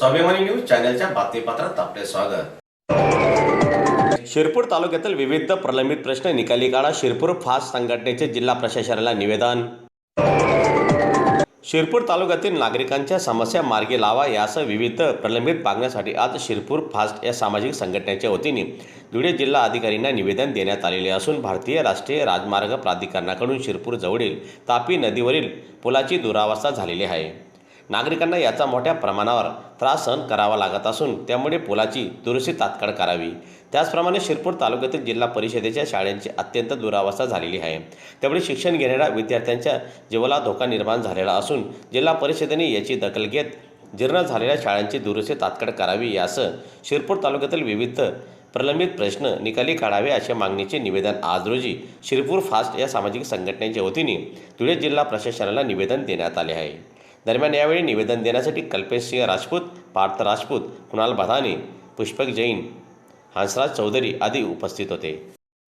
स्वाभिमानी न्यूज चॅनलच्या बातमीपत्रात आपले स्वागत. शिरपूर तालुक्यातील विविध प्रलंबित प्रश्न निकाली काढा शिरपूर फास्ट संघटनेचे जिल्हा प्रशासनाला निवेदन. शिरपूर तालुक्यातील नागरिकांच्या समस्या मार्गी लावा यासह विविध प्रलंबित मागण्यासाठी आज शिरपूर फास्ट या सामाजिक संघटनेच्या वतीने धुळे जिल्हा अधिकाऱ्यांना निवेदन देण्यात आलेले असून भारतीय राष्ट्रीय राजमार्ग प्राधिकरणाकडून शिरपूर जवळील तापी नदीवरील पुलाची दुरावस्था झालेली आहे. नागरिकांना याचा मोठ्या प्रमाणावर त्रास सहन करावा लागत असून त्यामुळे पुलाची दुरुस्ती तात्काळ करावी. त्याचप्रमाणे शिरपूर तालुक्यातील जिल्हा परिषदेच्या शाळांची अत्यंत दुरावस्था झालेली आहे. त्यामुळे शिक्षण घेणाऱ्या विद्यार्थ्यांच्या जीवाला धोका निर्माण झालेला असून जिल्हा परिषदेने याची दखल घेत जीर्ण झालेल्या शाळांची दुरुस्ती तात्काळ करावी यासह शिरपूर तालुक्यातील विविध प्रलंबित प्रश्न निकाली काढावे अशा मागणीचे निवेदन आज रोजी शिरपूर फास्ट या सामाजिक संघटनेच्या वतीने धुळे जिल्हा प्रशासनाला निवेदन देण्यात आले आहे. दरम्यान यावेळी निवेदन देण्यासाठी कल्पेश सिंह राजपूत पार्थ राजपूत कुणाल बधाने पुष्पक जैन हंसराज चौधरी आदी उपस्थित होते.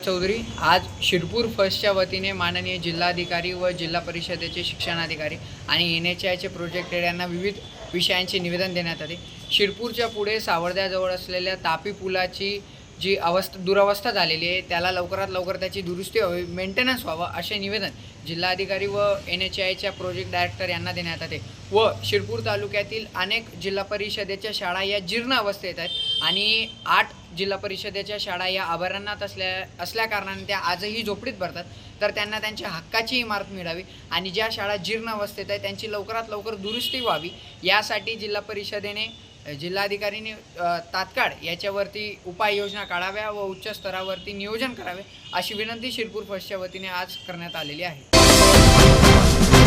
चौधरी आज शिरपूर फर्स्टच्या वतीने माननीय जिल्हाधिकारी व जिल्हा परिषदेचे शिक्षणाधिकारी आणि एन एच आयचे प्रोजेक्ट यांना विविध विषयांचे निवेदन देण्यात आले. शिरपूरच्या पुढे सावर्ध्याजवळ असलेल्या तापी पुलाची जी अवस्था दुरावस्था झालेली आहे त्याला लवकरात लवकर त्याची दुरुस्ती व्हावी मेंटेनन्स व्हावं असे निवेदन जिल्हाधिकारी व एन एच आयच्या प्रोजेक्ट डायरेक्टर यांना देण्यात आले. व शिरपूर तालुक्यातील अनेक जिल्हा परिषदेच्या शाळा या जीर्ण अवस्थेत आहेत आणि आठ जिल्हा परिषदेच्या शाळा या अभयारण्यात असल्या असल्या कारणाने त्या आजही झोपडीत भरतात तर त्यांना त्यांच्या हक्काची इमारत मिळावी आणि ज्या शाळा जीर्ण अवस्थेत आहे त्यांची लवकरात लवकर दुरुस्ती व्हावी यासाठी जिल्हा परिषदेने जिल्हाधिकारीनी तात्काळ याच्यावरती उपाययोजना काढाव्या व उच्च स्तरावरती नियोजन करावे अशी विनंती शिरपूर फर्स्टच्या वतीने आज करण्यात आलेली आहे.